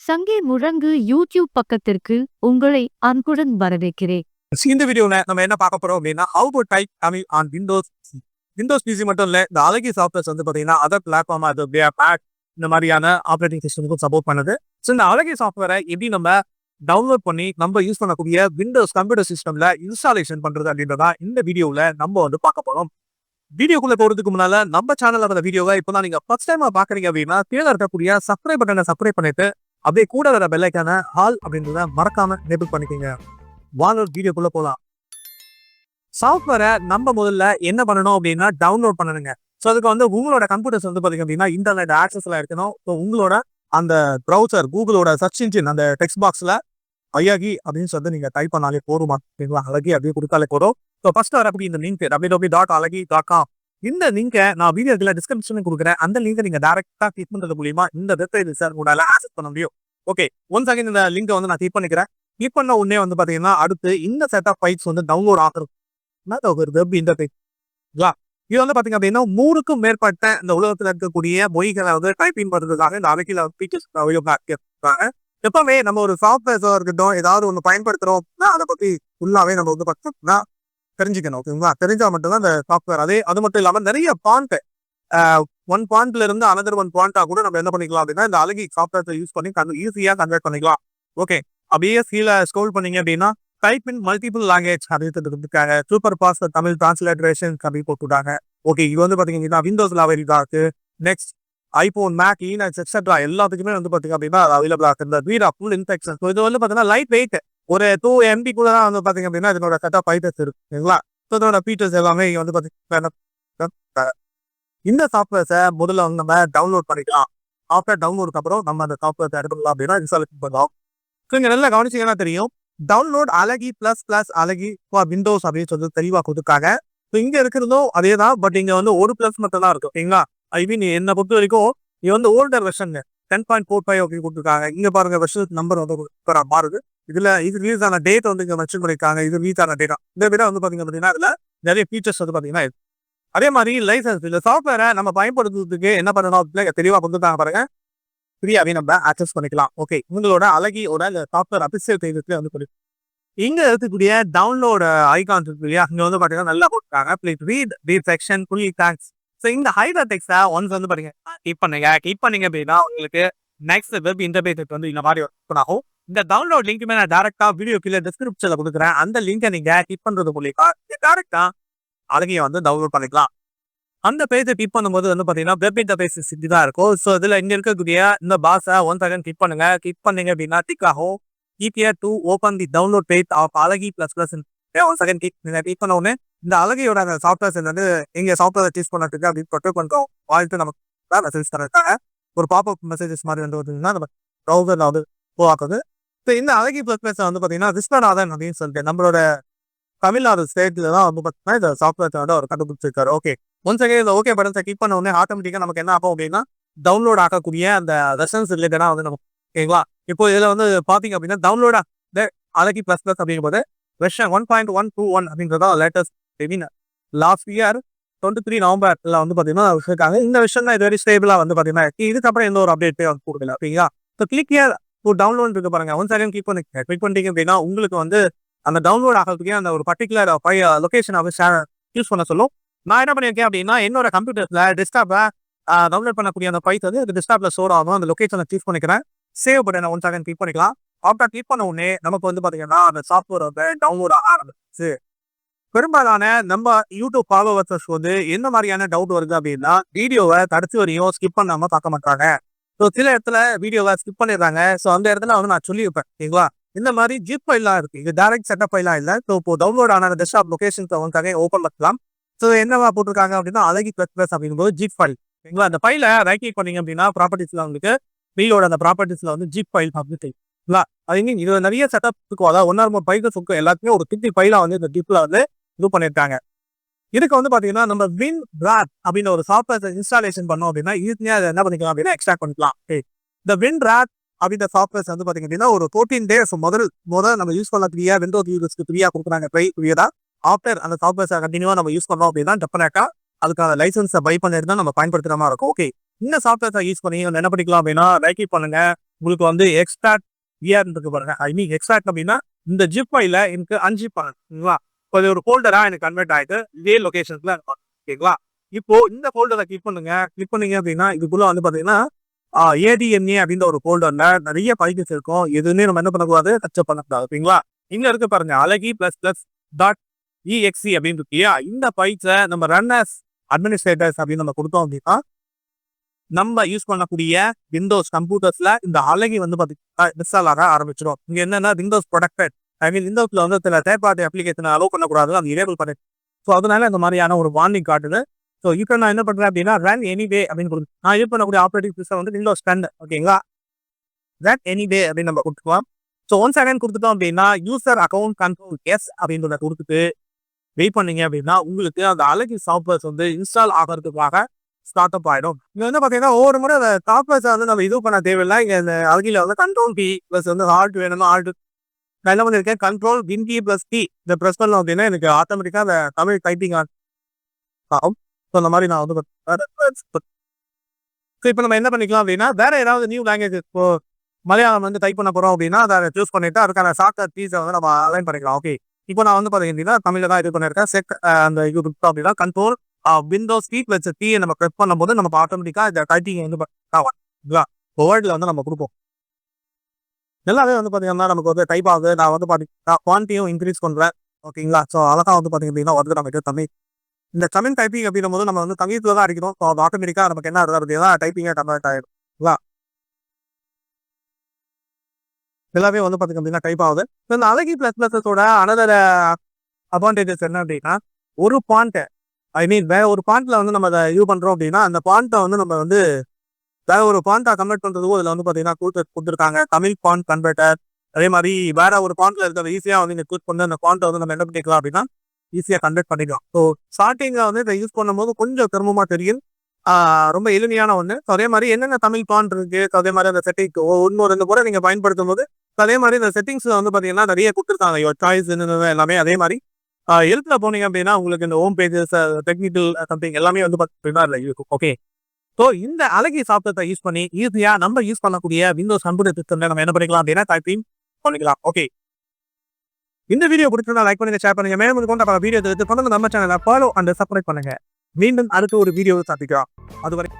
சங்கே முழங்கு யூடியூப் பக்கத்திற்கு உங்களை அன்புடன் வரவேற்கிறேன். இந்த வீடியோல நம்ம என்ன பார்க்க போறோம் அப்படின்னா how to type Tamil on Windows Windows PC மட்டும் இல்ல இந்த அழகி சாஃப்ட்வேர்ஸ் வந்து பாத்தீங்கன்னா அதர் பிளாட்ஃபார்ம் அது பேட் இந்த மாதிரியான ஆப்ரேட்டிங் சிஸ்டமுக்கும் சப்போர்ட் பண்ணுது. ஸோ இந்த அழகி சாஃப்ட்வேரை எப்படி நம்ம டவுன்லோட் பண்ணி நம்ம யூஸ் பண்ணக்கூடிய விண்டோஸ் கம்ப்யூட்டர் சிஸ்டம்ல இன்ஸ்டாலேஷன் பண்றது அப்படின்றதான் இந்த வீடியோல நம்ம வந்து பார்க்க போறோம். வீடியோக்குள்ள போறதுக்கு முன்னால நம்ம சேனல்ல வர வீடியோவை இப்போதான் நீங்க ஃபர்ஸ்ட் டைம் பாக்குறீங்க அப்படின்னா கீழே இருக்கக்கூடிய சப்ஸ்கிரைப் பட்டனை சப்ஸ்கிரைப் பண்ணிட்டு அப்படியே கூட வர பெல்லைக்கான ஹால் அப்படின்றத மறக்காம நேபிள் பண்ணிக்கோங்க. வாங்க வீடியோக்குள்ள போகலாம் சாஃப்ட்வேரை நம்ம முதல்ல என்ன பண்ணணும் அப்படின்னா டவுன்லோட் பண்ணணுங்க. ஸோ அதுக்கு வந்து உங்களோட கம்ப்யூட்டர்ஸ் வந்து பார்த்தீங்க அப்படின்னா இன்டர்நெட் ஆக்சஸ்ல இருக்கணும். ஸோ உங்களோட அந்த ப்ரௌசர் கூகுளோட சர்ச் இன்ஜின் அந்த டெக்ஸ்ட் பாக்ஸ்ல ஐயாகி அப்படின்னு சொல்லி நீங்க டைப் பண்ணாலே போதுமா? அப்படிங்களா அழகி அப்படியே கொடுத்தாலே போதும். ஸோ ஃபர்ஸ்ட் வர அப்படி இந்த லிங்க் டபிள்யூ டபிள்யூ டாட் அழகி டாட் காம் இந்த லிங்கை நான் வீடியோக்குள்ள டிஸ்கிரிப்ஷன் கொடுக்குறேன். அந்த லிங்கை நீங்க டேரக்டா கிளிக் பண்றது மூலியமா இந்த வெப்சைட் சார் உங்களால ஆக்சஸ் பண்ண முடியும். ஓகே ஒன் செகண்ட் இந்த லிங்கை வந்து நான் கிளிக் பண்ணிக்கிறேன். கிளிக் பண்ண உடனே வந்து பாத்தீங்கன்னா அடுத்து இந்த செட் ஆஃப் ஃபைல்ஸ் வந்து டவுன்லோட் ஆகிறது ஒரு வெப் இன்டர்ஃபேஸ் இது வந்து பாத்தீங்க அப்படின்னா மூணுக்கும் மேற்பட்ட இந்த உலகத்துல இருக்கக்கூடிய மொழிகளை வந்து டைப்பிங் பண்றதுக்காக இந்த அவைக்கில பிக்சர்ஸ் எப்பவுமே நம்ம ஒரு சாஃப்ட்வேர்ஸா இருக்கட்டும் ஏதாவது ஒன்று பயன்படுத்துறோம் அதை பத்தி ஃபுல்லாவே நம்ம வந்து பார்த்தோம்னா தெரிஞ்சுக்கணும் ஓகேங்களா தெரிஞ்சா மட்டும்தான் இந்த சாஃப்ட்வேர் அதே அது மட்டும் இல்லாமல் நிறைய பாண்ட் ஒன் பாயிண்ட்ல இருந்து அனதர் ஒன் பாயிண்டா கூட நம்ம என்ன பண்ணிக்கலாம் அப்படின்னா இந்த அழகி சாஃப்ட்வேர்ஸை யூஸ் பண்ணி ஈஸியாக கன்வெர்ட் பண்ணிக்கலாம். ஓகே அப்படியே கீழே ஸ்கோல் பண்ணீங்க அப்படின்னா டைப் இன் மல்டிபிள் லாங்குவேஜ் அப்படின்றதுக்காக சூப்பர் பாஸ் தமிழ் டிரான்ஸ்லேட்ரேஷன் அப்படி போட்டுட்டாங்க. ஓகே இது வந்து பாத்தீங்கன்னா விண்டோஸ்ல அவைலபிளாக இருக்கு. Next iPhone Mac Linux etcetera எல்லாத்துக்குமே வந்து பார்த்தீங்க அப்படின்னா அவைலபிளாக இருக்கு. இந்த வீரா ஃபுல் இன்ஃபெக்ஷன் இது வந்து பாத்தீங்கன்னா லைட் வெயிட் ஒரு டூ எம்பி கூட தான் வந்து பாத்தீங்க அப்படின்னா இதனோட கட்டா ஃபைட்டர்ஸ் இருக்கு சரிங்களா? ஸோ இதனோட ஃபீச்சர்ஸ் எல்லாமே இங்கே வந்து பாத்தீங்கன்னா இந்த சாஃப்ட்வேர்ஸை முதல்ல வந்து நம்ம டவுன்லோட் பண்ணிக்கலாம். ஆஃப்டர் டவுன்லோடுக்கு அப்புறம் நம்ம அந்த சாஃப்ட்வேர்ஸ் எடுத்துக்கலாம் அப்படின்னா இன்ஸ்டாலேஷன் பண்ணலாம். ஸோ இங்க நல்லா கவனிச்சீங்கன்னா தெரியும்? டவுன்லோட் அழகி பிளஸ் பிளஸ் அழகி ஃபார் விண்டோஸ் அப்படின்னு சொல்லி தெளிவாக கொடுத்துருக்காங்க. ஸோ இங்க இருக்கிறதும் அதே தான் பட் இங்க வந்து ஒரு பிளஸ் மட்டும் தான் இருக்கும் ஓகேங்களா ஐ மீன் என்னை பொறுத்த வரைக்கும் இது வந்து older version ten point four five அப்படின்னு கொடுத்துருக்காங்க. இங்க பாருங்க வெர்ஷன் நம்பர் வந்து மாறுது. இதுல இது ரிலீஸ் ஆன டேட் வந்து இங்க மென்ஷன் பண்ணிருக்காங்க. இது ரிலீஸ் ஆன டேட்டா இந்த விட வந்து பாத்தீங்க அப்படின்னா இதுல நிறைய ஃபீச்சர்ஸ் வந்து பாத்தீங்கன்னா இருக்கு. அதே மாதிரி லைசன்ஸ் இந்த சாஃப்ட்வேரை நம்ம பயன்படுத்துறதுக்கு என்ன பண்ணணும் அப்படின்னா தெளிவா கொடுத்துருக்காங்க பாருங்க. ஃப்ரீயாவே நம்ம ஆக்சஸ் பண்ணிக்கலாம். ஓகே உங்களோட அழகியோட இந்த சாஃப்ட்வேர் அபிஷியல் செய்யறதுக்கு வந்து கொடுக்கும் இங்க இருக்கக்கூடிய டவுன்லோட் ஐகான்ஸ் இருக்கு இல்லையா? இங்க வந்து பாத்தீங்கன்னா நல்லா போட்டுருக்காங்க please read read section full thanks so இந்த ஹைட்ரா டெக்ஸ்ட ஒன்ஸ் வந்து பாருங்க. கிளிக் பண்ணுங்க. கிளிக் பண்ணீங்க அப்படின்னா உங்களுக்கு நெக்ஸ்ட் வெப் இன்டர்பேஸ் வந்து இந்த மாதிரி ஓப்பன் ஆகும். இந்த டவுன்லோட் லிங்க்குமே நான் டேரக்டா வீடியோ கீழே டிஸ்கிரிப்ஷன்ல கொடுக்குறேன். அந்த லிங்கை நீங்க கிளிக் பண்றது மூலியமா டேரக்டா அழகிய வந்து டவுன்லோட் பண்ணிக்கலாம். அந்த பேஜை கிளிக் பண்ணும்போது வந்து பாத்தீங்கன்னா வெப் இன்டர்பேஸ் தான் இருக்கும். ஸோ இதுல இங்க இருக்கக்கூடிய இந்த பாஸை ஒன் செகண்ட் கிளிக் பண்ணுங்க. கிளிக் பண்ணீங்க அப்படின்னா டிக் ஆகும். EPR to open the download page of அழகி plus plus one second click நீங்கள் கிளிக் பண்ண உடனே இந்த அழகியோட அந்த சாஃப்ட்வேர்ஸ் வந்து எங்கள் சாஃப்ட்வேர் சூஸ் பண்ணிட்டு அப்படின்னு ப்ரொடெக்ட் பண்ணுறோம் வாழ்த்து நமக்கு மெசேஜ் தரட்டாங்க ஒரு பாப்அப் மெசேஜஸ் மாதிரி வந்து பார்த்தீங்கன்னா நம்ம ப்ரௌசர்ல வந்து உருவாக்குது ஸோ இந்த அழகி பிளஸ் பிளஸ் வந்து பார்த்தீங்கன்னா விஸ்வநாதன் அப்படின்னு சொல்லிட்டு நம்மளோட தமிழ்நாடு ஸ்டேட்ல தான் வந்து பார்த்தீங்கன்னா இந்த சாஃப்ட்வேர் வந்து அவர் கண்டுபிடிச்சிருக்காரு. ஓகே ஒன் செகண்ட் இந்த ஓகே பட்டன்ஸை கிளிக் பண்ண உடனே ஆட்டோமேட்டிக்காக நமக்கு என்ன ஆகும் அப்படின்னா டவுன்லோட் ஆகக்கூடிய அந்த ரெசன்ஸ் ரிலேட்டடாக வந்து நமக்கு ஓகேங்களா இப்போ இதில் வந்து பார்த்தீங்க அப்படின்னா டவுன்லோடா அழகி பிளஸ் பிளஸ் அப்படிங்கும்போது version one point one two one அப்படின்றதா latest mean last year twenty three நவம்பர்ல வந்து பார்த்தீங்கன்னா இருக்காங்க இந்த விஷயம் தான் இது வரை ஸ்டேபிளா வந்து பார்த்தீங்கன்னா இதுக்கப்புறம் எந்த ஒரு அப்டேட் வந்து கொடுக்கல ஓகேங்களா so click here so download இருக்கு பாருங்க. ஒன் செகண்ட் கிளிக் பண்ணி கிளிக் பண்ணிட்டீங்க அப்படின்னா உங்களுக்கு வந்து அந்த டவுன்லோட் ஆகிறதுக்கே அந்த ஒரு பர்டிகுலர் லொகேஷன் யூஸ் பண்ண சொல்லும். நான் என்ன பண்ணியிருக்கேன் அப்படின்னா என்னோட கம்ப்யூட்டர்ல டெஸ்க்டாப்ல டவுன்லோட் பண்ணக்கூடிய அந்த ஃபைல்ஸ் வந்து அந்த டெஸ்க்டாப்ல ஸ்டோர் ஆகும். அந்த லொகேஷனை சூஸ் பண்ணிக்கிறேன். சேவ் பட்டனை ஒன் செகண்ட் கிளிக் பண்ணிக்கலாம். ஆஃப்டர் கிளிக் பண்ண உடனே நமக்கு வந்து பாத்தீங்கன்னா அந்த சாஃப்ட்வேர் வந்து டவுன்லோட் ஆக ஆரம்பிச்சு. பெரும்பாலான நம்ம யூடியூப் ஃபாலோவர்ஸ் வந்து என்ன மாதிரியான டவுட் வருது அப்படின்னா வீடியோவை கடைசி வரையும் ஸ்கிப் பண்ணாம பார்க்க மாட்டாங்க. ஸோ சில இடத்துல வீடியோவை ஸ்கிப் பண்ணிடுறாங்க. ஸோ அந்த இடத்துல வந்து நான் சொல்லியிருப்பேன் சரிங்களா? இந்த மாதிரி ஜிப் ஃபைலாம் இருக்கு. இது டேரக்ட் செட்டப் ஃபைலாம் இல்லை. ஸோ இப்போ டவுன்லோட் ஆன டெஸ்க்டாப் லொகேஷன்ஸ் வந்து ஓப்பன் பண்ணலாம். ஸோ என்னவா போட்டிருக்காங்க அப்படின்னா அழகி பிளஸ் பிளஸ் அப்படிங்கும்போது ஜிப் ஃபைல் சரிங்களா? அந்த ஃபைல ரைட் கிளிக் பண்ணீங்க அப்படின்னா ப்ராப்பர்ட்டிஸ்ல உங்களுக்கு வீடியோட அந்த ப்ராப்பர்ட்டிஸ்ல வந்து ஜிப் ஃபைல் அப்படின்னு தெரியுங்களா அது மீன் இது நிறைய செட்டப் இருக்கும். அதாவது ஒன் ஆர் மோர் ஃபைல்ஸ் இருக்கும் எல்லாத்துக்குமே ஒரு திட்டி ஃபைலாக வந்து இந்த ஜிப்ல வந்து இது பண்ணியிருக்காங்க இதுக்கு வந்து பாத்தீங்கன்னா நம்ம வின் ராப் அப்படின்னு ஒரு சாஃப்ட்வேர் இன்ஸ்டாலேஷன் பண்ணோம் அப்படின்னா ஈஸியா என்ன பண்ணிக்கலாம் அப்படின்னா எக்ஸ்ட்ராக்ட் பண்ணிக்கலாம். இந்த வின் ராப் அப்படின்ற சாஃப்ட்வேர்ஸ் வந்து பாத்தீங்க அப்படின்னா ஒரு ஃபோர்டீன் டேஸ் முதல் முதல் நம்ம யூஸ் பண்ணக்கூடிய விண்டோஸ் யூஸஸ்க்கு ஃப்ரீயா கொடுக்குறாங்க. ட்ரை ஃப்ரீயா ஆஃப்டர் அந்த சாஃப்ட்வேர்ஸை கண்டினியூவா நம்ம யூஸ் பண்ணோம் அப்படின்னா டெஃபினட்டா அதுக்கான லைசன்ஸை பை பண்ணிட்டு தான் நம்ம பயன்படுத்துற மாதிரி இருக்கும். ஓகே இந்த சாஃப்ட்வேர்ஸை யூஸ் பண்ணி என்ன பண்ணிக்கலாம் அப்படின்னா லைக்கி பண்ணுங்க. உங்களுக்கு வந்து எக்ஸ்ட்ராக்ட் இயர் இருக்கு பாருங்க. ஐ மீன் எக்ஸ்ட்ராக்ட் அப்படின்னா இந்த ஜிப் ஃபைல எனக்கு அஞ்சு பண்ணுங்களா இப்போ இது ஒரு ஃபோல்டரா எனக்கு கன்வெர்ட் ஆயிட்டு இதே லொகேஷன்ஸ்ல இருக்கும் ஓகேங்களா இப்போ இந்த ஃபோல்டரை கிளிக் பண்ணுங்க. கிளிக் பண்ணீங்க அப்படின்னா இதுக்குள்ள வந்து பாத்தீங்கன்னா ஏடிஎம்ஏ அப்படின்ற ஒரு ஃபோல்டர்ல நிறைய பைல்ஸ் இருக்கும். எதுவுமே நம்ம என்ன பண்ணக்கூடாது டச்சப் பண்ணக்கூடாது. ஓகேங்களா இங்க இருக்கு பாருங்க அழகி பிளஸ் பிளஸ் டாட் இஎக்ஸி அப்படின்னு இருக்கியா இந்த பைல்ஸை நம்ம ரன் அஸ் அட்மினிஸ்ட்ரேட்டர்ஸ் அப்படின்னு நம்ம கொடுத்தோம் அப்படின்னா நம்ம யூஸ் பண்ணக்கூடிய விண்டோஸ் கம்ப்யூட்டர்ஸ்ல இந்த அழகி வந்து பாத்தீங்கன்னா இன்ஸ்டால் ஆக ஆரம்பிச்சிடும் இங்க என்னன்னா விண்டோஸ் ப்ரொடக்டட் ஐ மீன் விண்டோஸ்ல வந்து சில தேர்ட் பார்ட்டி அப்ளிகேஷன் அலோவ் பண்ணக்கூடாது அது எனேபிள் பண்ணி. ஸோ அதனால இந்த மாதிரியான ஒரு வார்னிங் காட்டுது. ஸோ இப்போ நான் என்ன பண்ணுறேன் அப்படின்னா ரன் எனிவே அப்படின்னு கொடுத்து நான் யூஸ் பண்ணக்கூடிய ஆப்ரேட்டிங் சிஸ்டம் வந்து விண்டோஸ் டென் ஓகேங்களா ரன் எனிவே அப்படின்னு நம்ம கொடுத்துக்கலாம். ஸோ ஒன் செகண்ட் கொடுத்துட்டோம் அப்படின்னா யூசர் அக்கௌண்ட் கண்ட்ரோல் எஸ் அப்படின்றத கொடுத்துட்டு வெயிட் பண்ணீங்க அப்படின்னா உங்களுக்கு அந்த அழகி சாஃப்ட்வேர்ஸ் வந்து இன்ஸ்டால் ஆகிறதுக்காக ஸ்டார்ட் அப் ஆகிடும் இங்கே வந்து பார்த்தீங்கன்னா ஒவ்வொரு முறை அந்த சாஃப்ட்வேர்ஸை வந்து நம்ம இது பண்ண தேவையில்லை. இங்கே இந்த அழகியில் வந்து கண்ட்ரோல் பி ப்ளஸ் வந்து ஹார்ட் வேணும்னா ஹார்ட் நான் என்ன பண்ணிருக்கேன் control win key plus D இந்த ப்ரெஸ் பண்ணோம் அப்படின்னா எனக்கு ஆட்டோமேட்டிக்காக அந்த தமிழ் டைப்பிங் ஆகும். ஸோ அந்த மாதிரி நான் வந்து ஸோ இப்போ நம்ம என்ன பண்ணிக்கலாம் அப்படின்னா வேற ஏதாவது நியூ லாங்குவேஜ் இப்போ மலையாளம் வந்து டைப் பண்ண போறோம் அப்படின்னா அதை சூஸ் பண்ணிட்டு அதுக்கான ஷார்ட்கட் பீஸை வந்து நம்ம அலைன் பண்ணிக்கலாம். ஓகே இப்போ நான் வந்து பார்த்தீங்கன்னா தமிழில் தான் இது பண்ணியிருக்கேன் செக் அந்த இது அப்படின்னா control Windows key plus D நம்ம ப்ரெஸ் பண்ணும்போது நம்ம ஆட்டோமேட்டிக்காக இந்த டைப்பிங் வந்து வேர்டில் வந்து நம்ம கொடுப்போம். எல்லாமே வந்து பார்த்தீங்கன்னா நமக்கு வந்து டைப் ஆகுது. நான் வந்து பார்த்தீங்கன்னா குவான்டியும் இன்க்ரீஸ் பண்ணுறேன் ஓகேங்களா ஸோ அதெல்லாம் வந்து பார்த்தீங்க அப்படின்னா வந்து நமக்கு தமிழ். இந்த தமிழ் டைப்பிங் அப்படின்னும் போது நம்ம வந்து தமிழ்ல தான் அடிக்கணும். ஸோ அது ஆட்டோமேட்டிக்காக நமக்கு என்ன ஆகுது அப்படின்னா டைப்பிங்காக கன்வெர்ட் ஆகிடும்ங்களா எல்லாமே வந்து பார்த்தீங்க அப்படின்னா டைப் ஆகுது. So, இந்த அழகி ப்ளஸ் ப்ளஸஸோட அனதர் அட்வான்டேஜஸ் என்ன அப்படின்னா ஒரு பாயிண்ட் ஐ மீன் வேற ஒரு பாயிண்ட்ல வந்து நம்ம அதை யூ பண்ணுறோம் அப்படின்னா அந்த பாயிண்ட்டை வந்து நம்ம வந்து வேற ஒரு பாண்டா கன்வெர்ட் பண்றதுக்கும் இதுல வந்து பாத்தீங்கன்னா கொடுத்து கொடுத்துருக்காங்க. தமிழ் பாண்ட் கன்வெர்ட்டர் அதே மாதிரி வேற ஒரு பாண்ட்ல இருக்கிற ஈஸியா வந்து நீங்க கிளிக் பண்ணி அந்த பாண்ட வந்து நம்ம என்ன பண்ணிக்கலாம் அப்படின்னா ஈஸியா கன்வெர்ட் பண்ணிக்கலாம். ஸோ ஸ்டார்டிங்ல வந்து இதை யூஸ் பண்ணும்போது கொஞ்சம் சிரமமா தெரியும். ஆஹ் ரொம்ப எளிமையான ஒண்ணு. அதே மாதிரி என்னென்ன தமிழ் பாண்ட் இருக்கு? அதே மாதிரி அந்த செட்டிங் ஒன்று ரெண்டு கூட நீங்க பயன்படுத்தும் போது அதே மாதிரி இந்த செட்டிங்ஸ்ல வந்து பாத்தீங்கன்னா நிறைய கொடுத்துருக்காங்க. யோர் சாய்ஸ் எல்லாமே அதே மாதிரி. எழுத்துல போனீங்க அப்படின்னா உங்களுக்கு இந்த ஹோம் பேஜஸ் டெக்னிக்கல் சம்திங் எல்லாமே வந்து பார்த்தீங்கன்னா இருக்கும். ஓகே ஸோ இந்த அழகி சாஃப்ட்வேரை யூஸ் பண்ணி ஈஸியா நம்ம யூஸ் பண்ணக்கூடிய விண்டோஸ் கம்ப்யூட்டர் சிஸ்டம்ல நம்ம என்ன பண்ணிக்கலாம் அப்படின்னா டைப்பிங் பண்ணிக்கலாம். ஓகே இந்த வீடியோ பிடிச்சிருந்தா லைக் பண்ணுங்க ஷேர் பண்ணுங்க. மேலும் கொண்ட பல வீடியோ எடுத்து பண்ணுங்க நம்ம சேனலை ஃபாலோ அண்ட் சப்ஸ்கிரைப் பண்ணுங்க. மீண்டும் அடுத்த ஒரு வீடியோ சந்திக்கலாம். அதுவரை